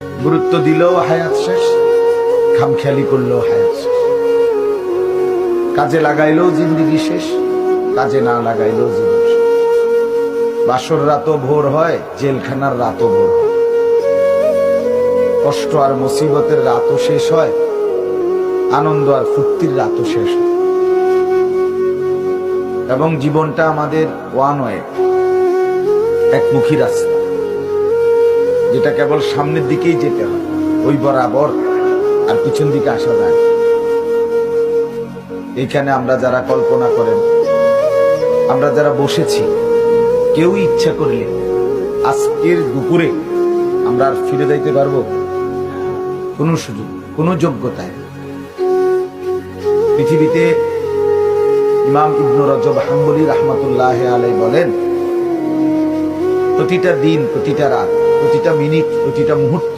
গুরুত্ব দিলেও হায়াত শেষ, খামখেয়ালি করলেও হায়াত শেষ। কাজে লাগাইলেও জিন্দিগি শেষ, কাজে না লাগাইলেও শেষ। বাসর রাতও ভোর হয়, জেলখানার রাতও ভোর কষ্ট আর মুসিবতের রাতও শেষ হয়, আনন্দ আর ফুর্তির রাতও শেষ হয়। এবং জীবনটা আমাদের ওয়ান ওয়ে, একমুখী রাস্তা। যেটা কেবল সামনের দিকেই যেতে হয়। ওই বরাবর আর পিছন দিকে আসা যায় না। এইখানে আমরা যারা কল্পনা করেন, আমরা যারা বসেছি কেউ ইচ্ছা করলে আজকের দুপুরে আমরা আর ফিরে যাইতে পারব। কোনো সুযোগ, কোনো যোগ্যতায় পৃথিবীতে ইমাম ইবনু রজব হাম্বলি রহমতুল্লাহ আলাই বলেন, প্রতিটা দিন, প্রতিটা রাত প্রতিটা মিনিট প্রতিটা মুহূর্ত।